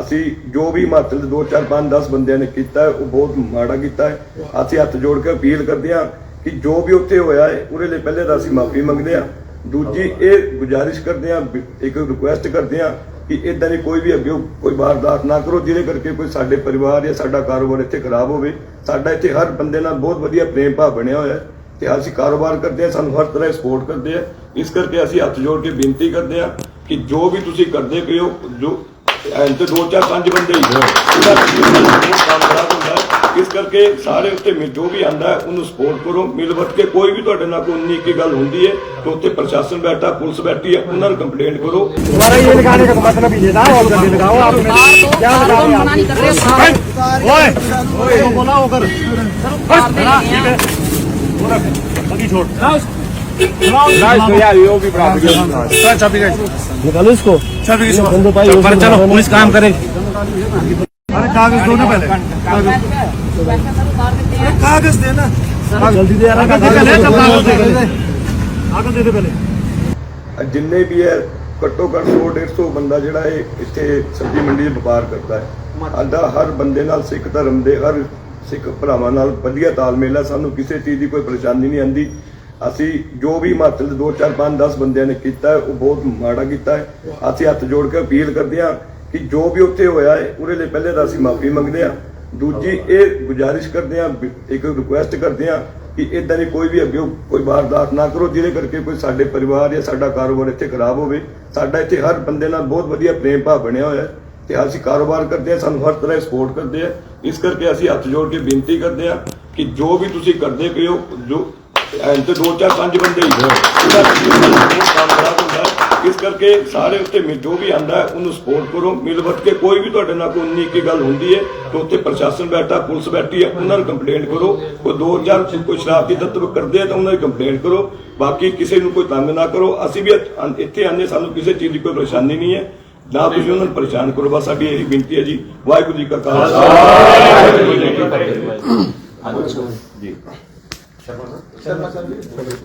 ਅਸੀਂ ਜੋ ਵੀ ਹਿਮਾਚਲ ਦੇ 2 4 5 10 ਬੰਦਿਆਂ ਨੇ ਕੀਤਾ ਹੈ, ਉਹ ਬਹੁਤ ਮਾੜਾ ਕੀਤਾ ਹੈ। ਅਸੀਂ ਹੱਥ ਜੋੜ ਕੇ ਅਪੀਲ ਕਰਦੇ ਹਾਂ ਕਿ ਜੋ ਵੀ ਉੱਥੇ ਹੋਇਆ ਹੈ ਉਹਦੇ ਲਈ ਪਹਿਲੇ ਤਾਂ ਅਸੀਂ ਮਾਫੀ ਮੰਗਦੇ ਹਾਂ। ਦੂਜੀ ਇਹ ਗੁਜ਼ਾਰਿਸ਼ ਕਰਦੇ ਹਾਂ ਇੱਕ ਰਿਕੁਐਸਟ ਕਰਦੇ ਹਾਂ ਕਿ ਇਦਾਂ ਦੀ ਕੋਈ ਵੀ ਅੱਗੇ ਕੋਈ ਵਾਰਦਾਤ ਨਾ ਕਰੋ ਜਿਹਦੇ ਕਰਕੇ ਕੋਈ ਸਾਡੇ ਪਰਿਵਾਰ ਜਾਂ ਸਾਡਾ ਕਾਰੋਬਾਰ ਇੱਥੇ ਖਰਾਬ ਹੋਵੇ। ਸਾਡਾ ਇੱਥੇ ਹਰ ਬੰਦੇ ਨਾਲ ਬਹੁਤ ਵਧੀਆ ਪ੍ਰੇਮ ਭਾਵ ਬਣਿਆ ਹੋਇਆ ਹੈ ਤੇ ਅਸੀਂ ਕਾਰੋਬਾਰ ਕਰਦੇ ਹਾਂ ਸਾਨੂੰ ਹਰ ਤਰ੍ਹਾਂ ਸਪੋਰਟ ਕਰਦੇ ਆ ਇਸ ਕਰਕੇ ਅਸੀਂ ਹੱਥ ਜੋੜ ਕੇ ਬੇਨਤੀ ਕਰਦੇ ਆ ਕਿ ਜੋ ਵੀ ਤੁਸੀਂ ਕਰਦੇ ਪਏ ਹੋ ਜੋ ਐਂ ਤੇ ਦੋ ਚਾਰ ਪੰਜ ਬੰਦੇ ਹੀ ਹੋ ਉਹਦਾ ਬਹੁਤ ਕੰਮ ਖਰਾਬ ਹੁੰਦਾ ਹੈ। ਇਸ ਕਰਕੇ ਸਾਰੇ ਉੱਤੇ ਮਿਲ- ਜੋ ਵੀ ਆਂਦਾ ਹੈ ਉਹਨੂੰ ਸਪੋਰਟ ਕਰੋ ਮਿਲ ਵਰਤ ਕੇ ਕੋਈ ਵੀ ਤੁਹਾਡੇ ਨਾਲ ਕੋਈ ਉਨੀ ਕੀ ਗੱਲ ਹੁੰਦੀ ਹੈ ਤਾਂ ਉੱਥੇ ਪ੍ਰਸ਼ਾਸਨ ਬੈਠਾ ਪੁਲਿਸ ਬੈਠੀ ਹੈ ਉਹਨਾਂ ਨੂੰ ਕੰਪਲੇਂਟ ਕਰੋ हमारा ये लगाने का मतलब ही है ना और गंदे लगाओ आप क्या लगा रहे मना नहीं कर रहे सारे ओए ओए बोला होकर बाकी छोड़ निकालो इसको बंदो भाई पर चलो पुलिस काम करे अरे कागज दो ना पहले कागज देना जल्दी दे यार कागज दे कागज दे कागज दे दे पहले ਜਿੰਨੇ ਵੀ ਹੈ ਘੱਟੋ ਘੱਟ 100 150 ਬੰਦਾ ਜਿਹੜਾ ਇਹ ਇੱਥੇ ਸਬਜ਼ੀ ਮੰਡੀ 'ਚ ਵਪਾਰ ਕਰਦਾ ਹੈ ਸਾਡਾ ਹਰ ਬੰਦੇ ਨਾਲ ਸਿੱਖ ਧਰਮ ਦੇ ਹਰ ਸਿੱਖ ਭਰਾਵਾਂ ਨਾਲ ਵਧੀਆ ਤਾਲਮੇਲ ਹੈ ਸਾਨੂੰ ਕਿਸੇ ਚੀਜ਼ ਦੀ ਕੋਈ ਪਰੇਸ਼ਾਨੀ ਨਹੀਂ ਆਂਦੀ ਅਸੀਂ ਜੋ ਵੀ ਹਿਮਾਚਲ ਦੇ 2 4 5 10 ਬੰਦਿਆਂ ਨੇ ਕੀਤਾ ਹੈ, ਉਹ ਬਹੁਤ ਮਾੜਾ ਕੀਤਾ ਹੈ। ਅਸੀਂ ਹੱਥ ਜੋੜ ਕੇ ਅਪੀਲ ਕਰਦੇ ਹਾਂ ਕਿ ਜੋ ਵੀ ਉੱਥੇ ਹੋਇਆ ਹੈ ਉਹਦੇ ਲਈ ਪਹਿਲੇ ਤਾਂ ਅਸੀਂ ਮਾਫੀ ਮੰਗਦੇ ਹਾਂ। ਦੂਜੀ ਇਹ ਗੁਜ਼ਾਰਿਸ਼ ਕਰਦੇ ਹਾਂ ਵੀ ਇੱਕ ਰਿਕੁਐਸਟ ਕਰਦੇ ਹਾਂ ਕਿ ਇਦਾਂ ਦੀ ਕੋਈ ਵੀ ਅੱਗੇ ਕੋਈ ਵਾਰਦਾਤ ਨਾ ਕਰੋ ਜਿਹਦੇ ਕਰਕੇ ਕੋਈ ਸਾਡੇ ਪਰਿਵਾਰ ਜਾਂ ਸਾਡਾ ਕਾਰੋਬਾਰ ਇੱਥੇ ਖਰਾਬ ਹੋਵੇ। ਸਾਡਾ ਇੱਥੇ ਹਰ ਬੰਦੇ ਨਾਲ ਬਹੁਤ ਵਧੀਆ ਪ੍ਰੇਮ ਭਾਵ ਬਣਿਆ ਹੋਇਆ ਹੈ। ਤੇ ਅਸੀਂ ਕਾਰੋਬਾਰ ਕਰਦੇ ਹਾਂ ਸਾਨੂੰ ਹਰ ਤਰ੍ਹਾਂ ਸਪੋਰਟ ਕਰਦੇ ਆ ਇਸ ਕਰਕੇ ਅਸੀਂ ਹੱਥ ਜੋੜ ਕੇ ਬੇਨਤੀ ਕਰਦੇ ਹਾਂ ਕਿ ਜੋ ਵੀ ਤੁਸੀਂ ਕਰਦੇ ਪਏ ਹੋ ਜੋ ਐਂ ਤੇ ਦੋ ਚਾਰ ਪੰਜ ਬੰਦੇ ਹੀ। ਉਹਦਾ ਕੰਮ ਹੁੰਦਾ ਇਸ ਕਰਕੇ ਸਾਰੇ ਉੱਤੇ ਜੋ ਵੀ ਆਂਦਾ ਹੈ ਉਹਨੂੰ ਸਪੋਰਟ ਕਰੋ। ਮਿਲ ਵਰਤ ਕੇ ਕੋਈ ਵੀ ਤੁਹਾਡੇ ਨਾਲ ਕੋਈ ਕੀ ਗੱਲ ਹੁੰਦੀ ਹੈ ਤਾਂ ਉੱਥੇ ਪ੍ਰਸ਼ਾਸਨ ਬੈਠਾ ਪੁਲਿਸ ਬੈਠੀ ਹੈ ਉਹਨਾਂ ਨੂੰ ਕੰਪਲੇਂਟ ਕਰੋ। ਕੋਈ ਦੋ ਚਾਰ ਕੋਈ ਸ਼ਰਾਰਤੀ ਤੱਤਵ ਕਰਦੇ ਆ ਤਾਂ ਉਹਨਾਂ ਦੀ ਕੰਪਲੇਂਟ ਕਰੋ। ਬਾਕੀ ਕਿਸੇ ਨੂੰ ਕੋਈ ਤੰਗ ਨਾ ਕਰੋ। ਅਸੀਂ ਵੀ ਇੱਥੇ- ਇੱਥੇ ਆਨੇ ਸਾਨੂੰ ਕਿਸੇ ਚੀਜ਼ ਦੀ ਕੋਈ ਪਰੇਸ਼ਾਨੀ ਨਹੀਂ ਹੈ ਨਾ ਤੁਸੀਂ ਉਹਨਾਂ ਨੂੰ ਪਰੇਸ਼ਾਨ ਕਰੋ ਬਸ ਸਾਡੀ ਇਹ ਬੇਨਤੀ ਹੈ ਜੀ। ਵਾਹਿਗੁਰੂ ਜੀ ਕਾ ਖਾਲਸਾ। ਵਾਹਿਗੁਰੂ ਜੀ ਕੀ ਫਤਿਹ। ਜੀ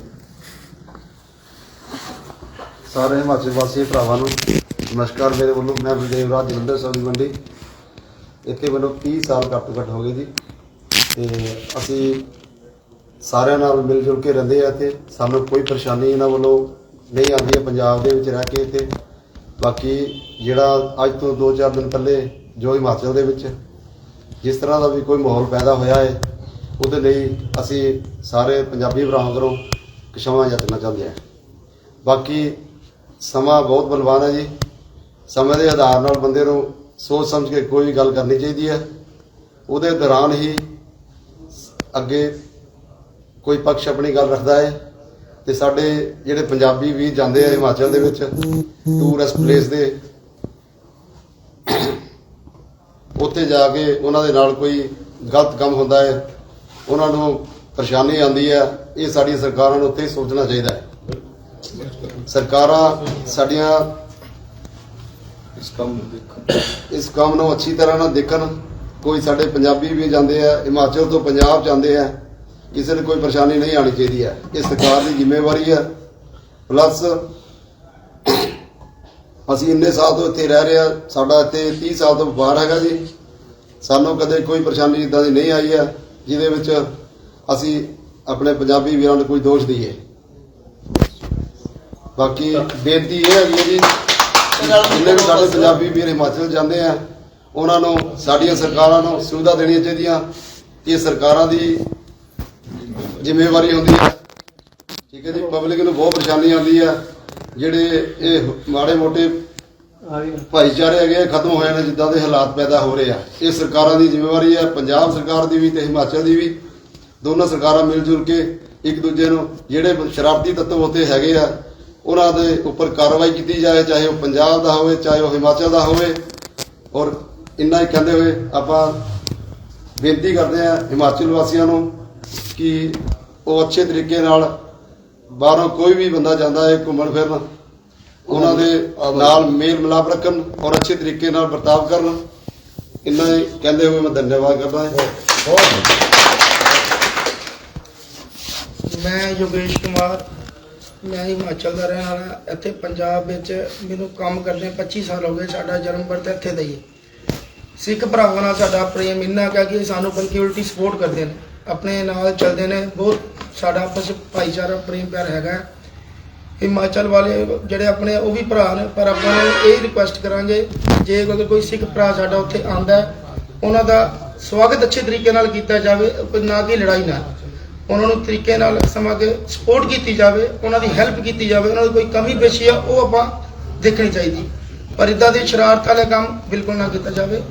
ਸਾਰੇ ਹਿਮਾਚਲ ਵਾਸੀ ਭਰਾਵਾਂ ਨੂੰ ਨਮਸਕਾਰ। ਮੇਰੇ ਵੱਲੋਂ ਮੈਂ ਬਲਦੇਵ ਰਾਜ ਜਲੰਧਰ ਸਬਜ਼ੀ ਮੰਡੀ। ਇੱਥੇ ਮੈਨੂੰ 30 ਸਾਲ ਘੱਟ ਤੋਂ ਘੱਟ ਹੋ ਗਏ ਜੀ। ਤੇ ਅਸੀਂ ਸਾਰਿਆਂ ਨਾਲ ਮਿਲ ਜੁਲ ਕੇ ਰਹਿੰਦੇ ਆ ਇੱਥੇ। ਸਾਨੂੰ ਕੋਈ ਪਰੇਸ਼ਾਨੀ ਇਹਨਾਂ ਵੱਲੋਂ ਨਹੀਂ ਆਉਂਦੀ ਹੈ ਪੰਜਾਬ ਦੇ ਵਿੱਚ ਰਹਿ ਕੇ ਇੱਥੇ। ਬਾਕੀ ਜਿਹੜਾ ਅੱਜ ਤੋਂ 2-4 ਦਿਨ ਪਹਿਲੇ ਜੋ ਹਿਮਾਚਲ ਦੇ ਵਿੱਚ ਜਿਸ ਤਰ੍ਹਾਂ ਦਾ ਵੀ ਕੋਈ ਮਾਹੌਲ ਪੈਦਾ ਹੋਇਆ ਹੈ ਉਹਦੇ ਲਈ ਅਸੀਂ ਸਾਰੇ ਪੰਜਾਬੀ ਭਰਾਵਾਂ ਕਰੋ ਖਿਮਾ ਜਤਨਾ ਚਾਹੁੰਦੇ ਹਾਂ। ਬਾਕੀ ਸਮਾਂ ਬਹੁਤ ਬਲਵਾਨ ਹੈ ਜੀ। ਸਮੇਂ ਦੇ ਆਧਾਰ ਨਾਲ ਬੰਦੇ ਨੂੰ ਸੋਚ ਸਮਝ ਕੇ ਕੋਈ ਵੀ ਗੱਲ ਕਰਨੀ ਚਾਹੀਦੀ ਹੈ। ਉਹਦੇ ਦੌਰਾਨ ਹੀ ਅੱਗੇ ਕੋਈ ਪੱਖ ਆਪਣੀ ਗੱਲ ਰੱਖਦਾ ਹੈ ਤੇ ਸਾਡੇ ਜਿਹੜੇ ਪੰਜਾਬੀ ਵੀ ਜਾਂਦੇ ਆ ਹਿਮਾਚਲ ਦੇ ਵਿੱਚ ਟੂਰਿਸਟ ਪਲੇਸ ਦੇ, ਉੱਥੇ ਜਾ ਕੇ ਉਹਨਾਂ ਦੇ ਨਾਲ ਕੋਈ ਗਲਤ ਕੰਮ ਹੁੰਦਾ ਹੈ। ਉਹਨਾਂ ਨੂੰ ਪਰੇਸ਼ਾਨੀ ਆਉਂਦੀ ਹੈ ਇਹ ਸਾਡੀ ਸਰਕਾਰਾਂ ਨੂੰ ਹੀ ਸੋਚਣਾ ਚਾਹੀਦਾ ਹੈ। ਸਰਕਾਰਾਂ ਸਾਡੀਆਂ ਇਸ ਕੰਮ ਨੂੰ ਦੇਖੋ ਇਸ ਕੰਮ ਨੂੰ ਅੱਛੀ ਤਰ੍ਹਾਂ ਨਾਲ ਦੇਖਣ। ਕੋਈ ਸਾਡੇ ਪੰਜਾਬੀ ਵੀ ਜਾਂਦੇ ਆ ਹਿਮਾਚਲ ਤੋਂ ਪੰਜਾਬ ਜਾਂਦੇ ਆ ਕਿਸੇ ਨੂੰ ਕੋਈ ਪਰੇਸ਼ਾਨੀ ਨਹੀਂ ਆਣੀ ਚਾਹੀਦੀ ਹੈ। ਇਹ ਸਰਕਾਰ ਦੀ ਜ਼ਿੰਮੇਵਾਰੀ ਹੈ। ਪਲੱਸ ਅਸੀਂ ਇੰਨੇ ਸਾਲ ਤੋਂ ਇੱਥੇ ਰਹਿ ਰਹੇ ਆ ਸਾਡਾ ਇੱਥੇ 30 ਸਾਲ ਤੋਂ ਵਪਾਰ ਹੈਗਾ ਜੀ। ਸਾਨੂੰ ਕਦੇ ਕੋਈ ਪਰੇਸ਼ਾਨੀ ਇਦਾਂ ਦੀ ਨਹੀਂ ਆਈ ਹੈ। ਜਿਹਦੇ ਵਿੱਚ ਅਸੀਂ ਆਪਣੇ ਪੰਜਾਬੀ ਵੀਰਾਂ ਨੂੰ ਕੋਈ ਦੋਸ਼ ਦਈਏ। ਬਾਕੀ ਬੇਨਤੀ ਇਹ ਹੈਗੀ ਹੈ ਜੀ, ਜਿੰਨੇ ਵੀ ਸਾਡੇ ਪੰਜਾਬੀ ਵੀਰ ਹਿਮਾਚਲ ਜਾਂਦੇ ਆ, ਉਹਨਾਂ ਨੂੰ, ਸਾਡੀਆਂ ਸਰਕਾਰਾਂ ਨੂੰ ਸੁਵਿਧਾ ਦੇਣੀਆਂ ਚਾਹੀਦੀਆਂ। ਇਹ ਸਰਕਾਰਾਂ ਦੀ ਜ਼ਿੰਮੇਵਾਰੀ ਹੁੰਦੀ ਹੈ। ਠੀਕ ਹੈ ਜੀ, ਪਬਲਿਕ ਨੂੰ ਬਹੁਤ ਪਰੇਸ਼ਾਨੀ ਆਉਂਦੀ ਹੈ। ਜਿਹੜੇ ਇਹ ਮਾੜੇ ਮੋਟੇ ਭਾਈਚਾਰੇ ਹੈਗੇ ਆ, ਖਤਮ ਹੋ ਜਾਣੇ ਜਿੱਦਾਂ ਦੇ ਹਾਲਾਤ ਪੈਦਾ ਹੋ ਰਹੇ ਆ। ਇਹ ਸਰਕਾਰਾਂ ਦੀ ਜ਼ਿੰਮੇਵਾਰੀ ਹੈ ਪੰਜਾਬ ਸਰਕਾਰ ਦੀ ਵੀ ਤੇ ਹਿਮਾਚਲ ਦੀ ਵੀ। ਦੋਨੋਂ ਸਰਕਾਰਾਂ ਮਿਲ ਜੁਲ ਕੇ ਇੱਕ ਦੂਜੇ ਨੂੰ ਜਿਹੜੇ ਸ਼ਰਾਰਤੀ ਤੱਤਵ ਉੱਥੇ ਹੈਗੇ ਆ ਉਹਨਾਂ ਦੇ ਉੱਪਰ ਕਾਰਵਾਈ ਕੀਤੀ ਜਾਏ ਚਾਹੇ ਉਹ ਪੰਜਾਬ ਦਾ ਹੋਵੇ ਚਾਹੇ ਉਹ ਹਿਮਾਚਲ ਦਾ ਹੋਵੇ। ਔਰ ਇੰਨਾ ਹੀ ਕਹਿੰਦੇ ਹੋਏ ਆਪਾਂ ਬੇਨਤੀ ਕਰਦੇ ਆ ਹਿਮਾਚਲ ਵਾਸੀਆਂ ਨੂੰ ਕਿ ਉਹ ਅੱਛੇ ਤਰੀਕੇ ਨਾਲ ਬਾਹਰੋਂ ਕੋਈ ਵੀ ਬੰਦਾ ਜਾਂਦਾ ਹੈ ਘੁੰਮਣ ਫਿਰਨ ਉਹਨਾਂ ਦੇ ਨਾਲ ਮੇਲ ਮਿਲਾਪ ਰੱਖਣ ਔਰ ਅੱਛੇ ਤਰੀਕੇ ਨਾਲ ਵਰਤਾਵ ਕਰਨ। ਇੰਨਾ ਹੀ ਕਹਿੰਦੇ ਹੋਏ ਮੈਂ ਧੰਨਵਾਦ ਕਰਦਾ ਹਾਂ। ਮੈਂ ਯੋਗੇਸ਼ ਕੁਮਾਰ, ਮੈਂ ਹਿਮਾਚਲ ਦਾ ਰਹਿਣ ਵਾਲਾ। ਇੱਥੇ ਪੰਜਾਬ ਵਿੱਚ ਮੈਨੂੰ ਕੰਮ ਕਰਦੇ 25 ਸਾਲ ਹੋ ਗਏ, ਸਾਡਾ ਜਨਮ ਪਰਤ ਇੱਥੇ ਦਾ ਹੀ ਸਿੱਖ ਭਰਾਵਾਂ ਨਾਲ ਸਾਡਾ ਪ੍ਰੇਮ ਇੰਨਾ ਕੁ ਕਿ ਸਾਨੂੰ ਪੰਕਿਉਲਿਟੀ ਸਪੋਰਟ ਕਰਦੇ ਨੇ। ਆਪਣੇ ਨਾਲ ਚੱਲਦੇ ਨੇ, ਬਹੁਤ ਸਾਡਾ ਆਪਸ ਭਾਈਚਾਰਾ ਪ੍ਰੇਮ ਪਿਆਰ ਹੈਗਾ ਹੈ। ਹਿਮਾਚਲ ਵਾਲੇ ਜਿਹੜੇ ਆਪਣੇ ਉਹ ਵੀ ਭਰਾ ਨੇ, ਪਰ ਆਪਾਂ ਨੂੰ ਇਹ ਰਿਕੁਐਸਟ ਕਰਾਂਗੇ, ਜੇ ਅਗਰ ਕੋਈ ਸਿੱਖ ਭਰਾ ਸਾਡਾ ਉੱਥੇ ਆਂਦਾ ਉਹਨਾਂ ਦਾ ਸਵਾਗਤ ਅੱਛੇ ਤਰੀਕੇ ਨਾਲ ਕੀਤਾ ਜਾਵੇ, ਕੋਈ ਨਾ ਕਿ ਲੜਾਈ ਨਾਲ। ਉਹਨਾਂ ਨੂੰ ਤਰੀਕੇ ਨਾਲ ਸਮਝ ਕੇ ਸਪੋਰਟ ਕੀਤੀ ਜਾਵੇ, ਉਹਨਾਂ ਦੀ ਹੈਲਪ ਕੀਤੀ ਜਾਵੇ, ਉਹਨਾਂ ਦੀ ਕੋਈ ਕਮੀ ਪੇਸ਼ੀ ਆ, ਉਹ ਆਪਾਂ ਦੇਖਣੀ ਚਾਹੀਦੀ। ਪਰ ਇਦਾਂ ਦੇ ਸ਼ਰਾਰਤ ਵਾਲੇ ਕੰਮ ਬਿਲਕੁਲ ਨਾ ਕੀਤਾ ਜਾਵੇ।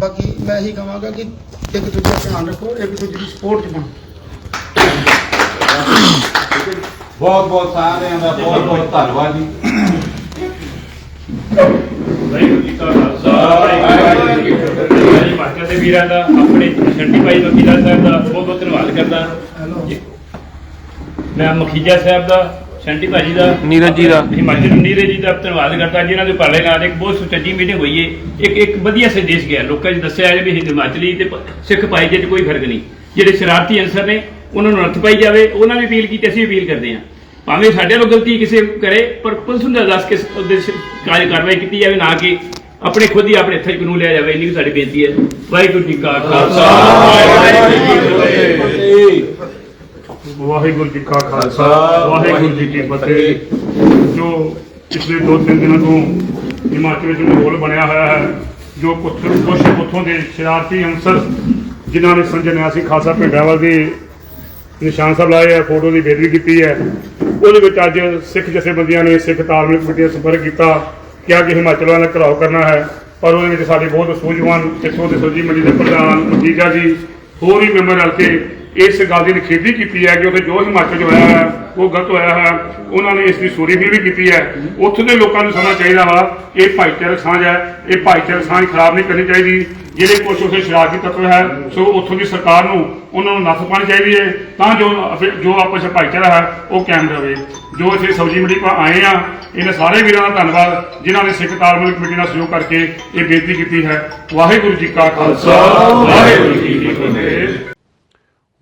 ਬਾਕੀ ਮੈਂ ਇਹੀ ਕਹਾਂਗਾ ਕਿ ਇੱਕ ਦੂਜੇ ਦਾ ਧਿਆਨ ਰੱਖੋ, ਇੱਕ ਦੂਜੇ ਦੀ ਸਪੋਰਟ ਚ ਬਣੋ। ਬਹੁਤ ਬਹੁਤ ਸਾਰਿਆਂ ਦਾ ਬਹੁਤ ਬਹੁਤ ਧੰਨਵਾਦ ਜੀ। ਵਾਹਿਗੁਰੂ ਜੀ ਕਾ ਖਾਲਸਾ ਵਾਹਿਗੁਰੂ ਜੀ ਕੀ ਫਤਿਹ। ਜੀ ਮਾਤਾ ਦੇ ਵੀਰਾਂ ਦਾ ਆਪਣੇ ਛੰਡੀ ਭਾਈ ਵਕੀਲਾ ਸਾਹਿਬ ਦਾ ਬਹੁਤ ਬਹੁਤ ਧੰਨਵਾਦ ਕਰਦਾ। ਜੀ। ਮੈਂ ਮਖੀਜਾ ਸਾਹਿਬ ਦਾ ਛੰਡੀ ਭਾਜੀ ਦਾ ਨੀਰਜ ਜੀ ਦਾ। ਹਿਮਾਚਲ ਨੀਰਜ ਜੀ ਦਾ ਧੰਨਵਾਦ ਕਰਦਾ ਜਿਨ੍ਹਾਂ ਦੇ ਉਪਰਾਲੇ ਨਾਲ ਇੱਕ ਬਹੁਤ ਸੁਚੱਜੀ ਮੀਟਿੰਗ ਹੋਈ ਹੈ ਇੱਕ ਇੱਕ ਵਧੀਆ ਸੰਦੇਸ਼ ਗਿਆ। ਲੋਕਾਂ 'ਚ ਦੱਸਿਆ ਹੈ ਵੀ ਹਿਮਾਚਲੀ ਤੇ ਸਿੱਖ ਭਾਈ ਜੀ 'ਚ ਕੋਈ ਫ਼ਰਕ ਨਹੀਂ। ਜਿਹੜੇ ਸ਼ਰਾਰਤੀ ਅਨਸਰ ਨੇ ਉਹਨਾਂ ਨੂੰ ਨੱਥ ਪਾਈ ਜਾਵੇ, ਉਹਨਾਂ ਨੇ ਅਪੀਲ ਕੀਤੀ, ਅਸੀਂ ਅਪੀਲ ਕਰਦੇ ਹਾਂ। ਭਾਵੇਂ ਸਾਡੇ ਵੱਲੋਂ ਗਲਤੀ ਕਿਸੇ ਕਰੇ, ਪਰ ਪੁਲਿਸ ਨੂੰ ਦੱਸ ਕੇ ਉਹਦੇ ਕਾਰਜ ਕਾਰਵਾਈ ਕੀਤੀ ਜਾਵੇ, ਨਾ ਕਿ ਆਪਣੇ ਖੁਦ ਹੀ ਆਪਣੇ ਹੱਥਾਂ 'ਚ ਕਾਨੂੰਨ ਲਿਆ ਜਾਵੇ, ਇੰਨੀ ਕੁ ਸਾਡੀ ਬੇਨਤੀ ਹੈ। ਵਾਹਿਗੁਰੂ ਜੀ ਕਾ ਖਾਲਸਾ। ਵਾਹਿਗੁਰੂ ਜੀ ਕੀ ਫਤਿਹ ਕਾ ਖਾਲਸਾ, ਵਾਹਿਗੁਰੂ ਜੀ ਕੀ ਫਤਿਹ। ਜੋ ਪਿਛਲੇ ਦੋ ਤਿੰਨ ਦਿਨਾਂ ਤੋਂ ਹਿਮਾਚਲ ਵਿੱਚ ਮਾਹੌਲ ਬਣਿਆ ਹੋਇਆ ਹੈ, ਜੋ ਕੁਝ ਕੁਝ ਉੱਥੋਂ ਦੇ ਸ਼ਰਾਰਤੀ ਅੰਸਰ ਜਿਨ੍ਹਾਂ ਨੇ ਸੰਜੇ ਨਿਆਸੀ ਖਾਲਸਾ ਪਿੰਡਾਵਾਲ ਦੀ ਨਿਸ਼ਾਨ ਸਾਹਿਬ ਲਾਏ ਹੈ ਫੋਟੋ ਦੀ ਬੇਦਬੀ ਕੀਤੀ ਹੈ। ਉਹਦੇ ਵਿੱਚ ਅੱਜ ਸਿੱਖ ਜਥੇਬੰਦੀਆਂ ਨੇ, ਸਿੱਖ ਤਾਲਮੇਲ ਕਮੇਟੀ ਦਾ ਸੰਪਰਕ ਕੀਤਾ ਕਿਹਾ ਕਿ ਹਿਮਾਚਲ ਵਾਲਾ ਘਰਾਓ ਕਰਨਾ ਹੈ। ਪਰ ਉਹਦੇ ਵਿੱਚ ਸਾਡੇ ਬਹੁਤ ਸੂਝਵਾਨ ਇੱਥੋਂ ਦੇ ਸੋਜੀ ਮੰਡੀ ਦੇ ਪ੍ਰਧਾਨ ਮਜੀਜਾ ਜੀ, ਹੋਰ ਵੀ ਮੈਂਬਰ ਰਲ ਕੇ ਇਸ ਗੱਲ ਦੀ ਨਿਖੇਧੀ ਕੀਤੀ ਹੈ ਕਿ ਉੱਥੇ ਜੋ ਹਿਮਾਚਲ 'ਚ ਹੋਇਆ ਹੈ, ਉਹ ਗਲਤ ਹੋਇਆ ਹੈ। ਉਹਨਾਂ ਨੇ ਇਸ ਦੀ ਸੂਰੀ ਵੀ ਕੀਤੀ ਹੈ। ਉੱਥੇ ਦੇ ਲੋਕਾਂ ਨੂੰ ਸਮਝਣਾ ਚਾਹੀਦਾ ਵਾ ਇਹ ਭਾਈਚਾਰਕ ਸਾਂਝ ਹੈ, ਇਹ ਭਾਈਚਾਰਕ ਸਾਂਝ ਖਰਾਬ ਨਹੀਂ ਕਰਨੀ ਚਾਹੀਦੀ। ਜਿਹੜੇ ਕੁਝ ਉੱਥੇ ਸ਼ਰਾਰਤੀ ਤੱਤ ਹੈ, ਸੋ ਉੱਥੋਂ ਦੀ ਸਰਕਾਰ ਨੂੰ ਉਹਨਾਂ ਨੂੰ ਨੱਥ ਪਾਣੀ ਚਾਹੀਦੀ ਹੈ। ਤਾਂ ਜੋ ਫਿਰ ਜੋ ਆਪਸ ਵਿੱਚ ਭਾਈਚਾਰਾ ਹੈ, ਉਹ ਕਾਇਮ ਰਹੇ। ਜੋ ਇੱਥੇ ਸਬਜ਼ੀ ਮੰਡੀ ਪਾ ਆਏ ਆ, ਇਹਨਾਂ ਸਾਰੇ ਵੀਰਾਂ ਦਾ ਧੰਨਵਾਦ, ਜਿਨ੍ਹਾਂ ਨੇ ਸਿੱਖ ਤਾਲਮੇਲ ਕਮੇਟੀ ਨਾਲ ਸਹਿਯੋਗ ਕਰਕੇ ਇਹ ਬੇਨਤੀ ਕੀਤੀ ਹੈ। ਵਾਹਿਗੁਰੂ ਜੀ ਕਾ ਖਾਲਸਾ। ਵਾਹਿਗੁਰੂ ਜੀ ਕੀ ਫਤਿਹ।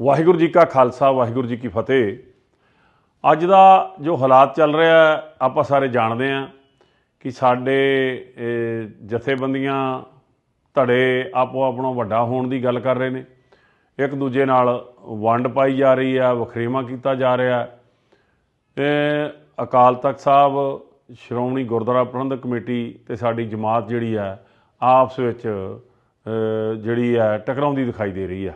ਵਾਹਿਗੁਰੂ ਜੀ ਕਾ ਖਾਲਸਾ, ਵਾਹਿਗੁਰੂ ਜੀ ਕੀ ਫਤਿਹ। ਅੱਜ ਦਾ ਜੋ ਹਾਲਾਤ ਚੱਲ ਰਿਹਾ ਆਪਾਂ ਸਾਰੇ ਜਾਣਦੇ ਹਾਂ ਕਿ ਸਾਡੇ ਜਥੇਬੰਦੀਆਂ ਧੜੇ ਆਪੋ ਆਪਣਾ ਵੱਡਾ ਹੋਣ ਦੀ ਗੱਲ ਕਰ ਰਹੇ ਨੇ। ਇੱਕ ਦੂਜੇ ਨਾਲ ਵੰਡ ਪਾਈ ਜਾ ਰਹੀ ਆ, ਵਖਰੇਵਾ ਕੀਤਾ ਜਾ ਰਿਹਾ। ਹੈ ਤੇ ਅਕਾਲ ਤਖਤ ਸਾਹਿਬ, ਸ਼੍ਰੋਮਣੀ ਗੁਰਦੁਆਰਾ ਪ੍ਰਬੰਧਕ ਕਮੇਟੀ ਤੇ ਸਾਡੀ ਜਮਾਤ ਜਿਹੜੀ ਆ, ਆਪਸ ਵਿੱਚ ਜਿਹੜੀ ਹੈ ਟਕਰਾਉਂਦੀ ਦਿਖਾਈ ਦੇ ਰਹੀ ਆ।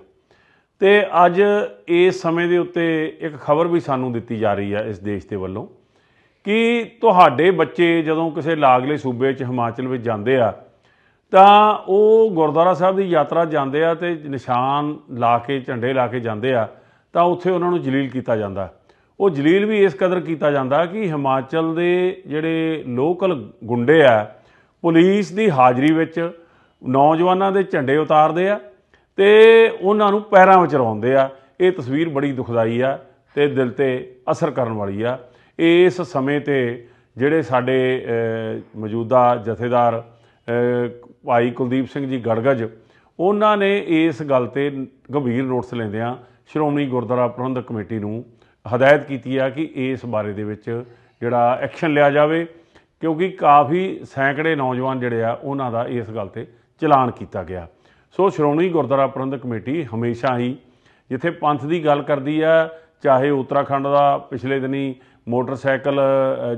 ਤੇ ਅੱਜ ਇਸ ਸਮੇਂ ਦੇ ਉੱਤੇ ਇੱਕ ਖਬਰ ਵੀ ਸਾਨੂੰ ਦਿੱਤੀ ਜਾ ਰਹੀ ਹੈ ਇਸ ਦੇਸ਼ ਦੇ ਵੱਲੋਂ ਕਿ ਤੁਹਾਡੇ ਬੱਚੇ ਜਦੋਂ ਕਿਸੇ ਲਾਗਲੇ ਸੂਬੇ 'ਚ ਹਿਮਾਚਲ ਵਿੱਚ ਜਾਂਦੇ ਆ ਤਾਂ ਉਹ ਗੁਰਦੁਆਰਾ ਸਾਹਿਬ ਦੀ ਯਾਤਰਾ ਜਾਂਦੇ ਆ ਤੇ ਨਿਸ਼ਾਨ ਲਾ ਕੇ, ਝੰਡੇ ਲਾ ਕੇ ਜਾਂਦੇ ਆ, ਤਾਂ ਉੱਥੇ ਉਹਨਾਂ ਨੂੰ ਜਲੀਲ ਕੀਤਾ ਜਾਂਦਾ। ਉਹ ਜਲੀਲ ਵੀ ਇਸ ਕਦਰ ਕੀਤਾ ਜਾਂਦਾ ਕਿ ਹਿਮਾਚਲ ਦੇ ਜਿਹੜੇ ਲੋਕਲ ਗੁੰਡੇ ਆ, ਪੁਲਿਸ ਦੀ ਹਾਜ਼ਰੀ ਵਿੱਚ ਨੌਜਵਾਨਾਂ ਦੇ ਝੰਡੇ ਉਤਾਰਦੇ ਆ ਤੇ ਉਹਨਾਂ ਨੂੰ ਪੈਰਾਂ ਵਿੱਚ ਰਵਾਉਂਦੇ ਆ। ਇਹ ਤਸਵੀਰ ਬੜੀ ਦੁਖਦਾਈ ਆ ਤੇ ਦਿਲ ਤੇ ਅਸਰ ਕਰਨ ਵਾਲੀ ਆ। ਇਸ ਸਮੇਂ ਤੇ ਜਿਹੜੇ ਸਾਡੇ ਮੌਜੂਦਾ ਜਥੇਦਾਰ ਭਾਈ ਕੁਲਦੀਪ ਸਿੰਘ ਜੀ ਗੜਗਜ, ਉਹਨਾਂ ਨੇ ਇਸ ਗੱਲ ਤੇ ਗੰਭੀਰ ਨੋਟਿਸ ਲੈਂਦਿਆਂ ਸ਼੍ਰੋਮਣੀ ਗੁਰਦੁਆਰਾ ਪ੍ਰਬੰਧਕ ਕਮੇਟੀ ਨੂੰ ਹਦਾਇਤ ਕੀਤੀ ਆ ਕਿ ਇਸ ਬਾਰੇ ਦੇ ਵਿੱਚ ਜਿਹੜਾ ਐਕਸ਼ਨ ਲਿਆ ਜਾਵੇ, ਕਿਉਂਕਿ ਕਾਫੀ ਸੈਂਕੜੇ ਨੌਜਵਾਨ ਜਿਹੜੇ ਆ, ਉਹਨਾਂ ਦਾ ਇਸ ਗੱਲ ਤੇ ਚਲਾਨ ਕੀਤਾ ਗਿਆ। ਸੋ ਸ਼੍ਰੋਮਣੀ ਗੁਰਦੁਆਰਾ ਪ੍ਰਬੰਧਕ ਕਮੇਟੀ ਹਮੇਸ਼ਾ ਹੀ ਜਿੱਥੇ ਪੰਥ ਦੀ ਗੱਲ ਕਰਦੀ ਆ, ਚਾਹੇ ਉੱਤਰਾਖੰਡ ਦਾ ਪਿਛਲੇ ਦਿਨੀ ਮੋਟਰਸਾਈਕਲ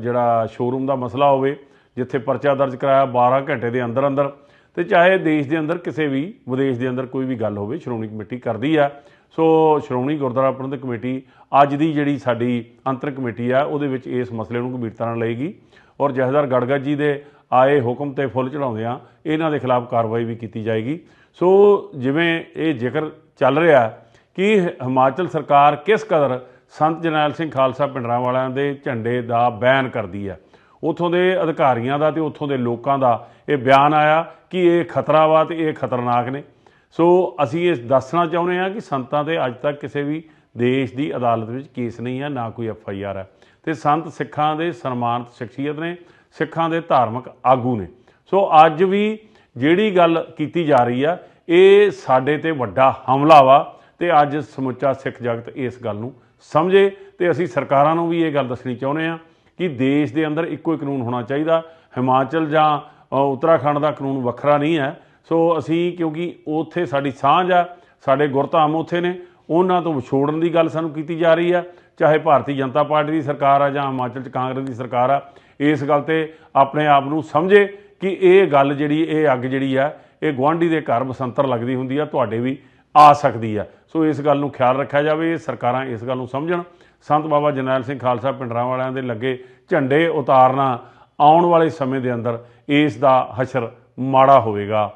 ਜਿਹੜਾ ਸ਼ੋਰੂਮ ਦਾ ਮਸਲਾ ਹੋਵੇ ਜਿੱਥੇ ਪਰਚਾ ਦਰਜ ਕਰਾਇਆ 12 ਘੰਟੇ ਦੇ ਅੰਦਰ ਅੰਦਰ ਤੇ ਚਾਹੇ ਦੇਸ਼ ਦੇ ਅੰਦਰ ਕਿਸੇ ਵੀ, ਵਿਦੇਸ਼ ਦੇ ਅੰਦਰ ਕੋਈ ਵੀ ਗੱਲ ਹੋਵੇ, ਸ਼੍ਰੋਮਣੀ ਕਮੇਟੀ ਕਰਦੀ ਆ। ਸੋ ਸ਼੍ਰੋਮਣੀ ਗੁਰਦੁਆਰਾ ਪ੍ਰਬੰਧਕ ਕਮੇਟੀ ਅੱਜ ਦੀ ਜਿਹੜੀ ਸਾਡੀ ਅੰਤਰ ਕਮੇਟੀ ਆ, ਉਹਦੇ ਵਿੱਚ ਇਸ ਮਸਲੇ ਨੂੰ ਗੰਭੀਰਤਾ ਨਾਲ ਲਏਗੀ ਔਰ ਜਥੇਦਾਰ ਗੜਗੜ ਜੀ ਦੇ ਆਏ ਹੁਕਮ ਤੇ ਫੁੱਲ ਚੜਾਉਂਦੇ ਚੜਾਉਂਦਿਆਂ ਇਹਨਾਂ ਦੇ ਖਿਲਾਫ ਕਾਰਵਾਈ ਵੀ ਕੀਤੀ ਜਾਏਗੀ। ਸੋ ਜਿਵੇਂ ਇਹ ਜ਼ਿਕਰ ਚੱਲ ਰਿਹਾ ਕਿ ਹਿਮਾਚਲ ਸਰਕਾਰ ਕਿਸ ਕਦਰ ਸੰਤ ਜਰਨੈਲ ਸਿੰਘ ਖਾਲਸਾ ਪਿੰਡਰਾਂ ਵਾਲਿਆਂ ਦੇ ਝੰਡੇ ਦਾ ਬੈਨ ਕਰਦੀ ਹੈ ਉਥੋਂ ਦੇ ਅਧਿਕਾਰੀਆਂ ਦਾ ਤੇ ਉਥੋਂ ਦੇ ਲੋਕਾਂ ਦਾ ਇਹ ਬਿਆਨ ਆਇਆ ਕਿ ਇਹ ਖਤਰਾ ਵਾ ਤੇ ਇਹ ਖਤਰਨਾਕ ਨੇ। ਸੋ ਅਸੀਂ ਇਹ ਦੱਸਣਾ ਚਾਹੁੰਦੇ ਹਾਂ ਕਿ ਸੰਤਾਂ ਤੇ ਅੱਜ ਤੱਕ ਕਿਸੇ ਵੀ ਦੇਸ਼ ਦੀ ਅਦਾਲਤ ਵਿੱਚ ਕੇਸ ਨਹੀਂ ਹੈ, ਨਾ ਕੋਈ ਐਫ ਆਈ ਆਰ ਹੈ। ਤੇ ਸੰਤ ਸਿੱਖਾਂ ਦੇ ਸਨਮਾਨਿਤ ਸ਼ਖਸੀਅਤ ਨੇ, ਸਿੱਖਾਂ ਦੇ ਧਾਰਮਿਕ ਆਗੂ ਨੇ। ਸੋ ਅੱਜ ਵੀ ਜਿਹੜੀ ਗੱਲ ਕੀਤੀ ਜਾ ਰਹੀ ਆ, ਇਹ ਸਾਡੇ ਤੇ ਵੱਡਾ ਹਮਲਾ ਵਾ ਤੇ ਅੱਜ ਸਮੁੱਚਾ ਸਿੱਖ ਜਗਤ ਇਸ ਗੱਲ ਨੂੰ ਸਮਝੇ ਤੇ ਅਸੀਂ ਸਰਕਾਰਾਂ ਨੂੰ ਵੀ ਇਹ ਗੱਲ ਦੱਸਣੀ ਚਾਹੁੰਦੇ ਆ ਕਿ ਦੇਸ਼ ਦੇ ਅੰਦਰ ਇੱਕੋ ਹੀ ਕਾਨੂੰਨ ਹੋਣਾ ਚਾਹੀਦਾ। ਹਿਮਾਚਲ ਜਾਂ ਉੱਤਰਾਖੰਡ ਦਾ ਕਾਨੂੰਨ ਵੱਖਰਾ ਨਹੀਂ ਹੈ। ਸੋ ਅਸੀਂ, ਕਿਉਂਕਿ ਉੱਥੇ ਸਾਡੀ ਸਾਂਝ ਆ, ਸਾਡੇ ਗੁਰਧਾਮ ਉੱਥੇ ਨੇ, ਉਹਨਾਂ ਤੋਂ ਵਿਛੋੜਨ ਦੀ ਗੱਲ ਸਾਨੂੰ ਕੀਤੀ ਜਾ ਰਹੀ ਆ। ਚਾਹੇ ਭਾਰਤੀ ਜਨਤਾ ਪਾਰਟੀ ਦੀ ਸਰਕਾਰ ਆ ਜਾਂ ਹਿਮਾਚਲ 'ਚ ਕਾਂਗਰਸ ਦੀ ਸਰਕਾਰ ਆ, ਇਸ ਗੱਲ ਤੇ ਆਪਣੇ ਆਪ ਨੂੰ ਸਮਝੇ ਕਿ ਇਹ ਗੱਲ ਜਿਹੜੀ, ਇਹ ਅੱਗ ਜਿਹੜੀ ਆ, ਇਹ ਗੁਆਂਢੀ ਦੇ ਘਰ ਬਸੰਤਰ ਲੱਗਦੀ ਹੁੰਦੀ ਆ, ਤੁਹਾਡੇ ਵੀ ਆ ਸਕਦੀ ਆ। ਸੋ ਇਸ ਗੱਲ ਨੂੰ ਖਿਆਲ ਰੱਖਿਆ ਜਾਵੇ, ਸਰਕਾਰਾਂ ਇਸ ਗੱਲ ਨੂੰ ਸਮਝਣ। ਸੰਤ ਬਾਬਾ ਜਰਨੈਲ ਸਿੰਘ ਖਾਲਸਾ ਪਿੰਡਰਾਂ ਵਾਲਿਆਂ ਦੇ ਲੱਗੇ ਝੰਡੇ ਉਤਾਰਨਾ ਆਉਣ ਵਾਲੇ ਸਮੇਂ ਦੇ ਅੰਦਰ ਇਸ ਦਾ ਹਸ਼ਰ ਮਾੜਾ ਹੋਵੇਗਾ।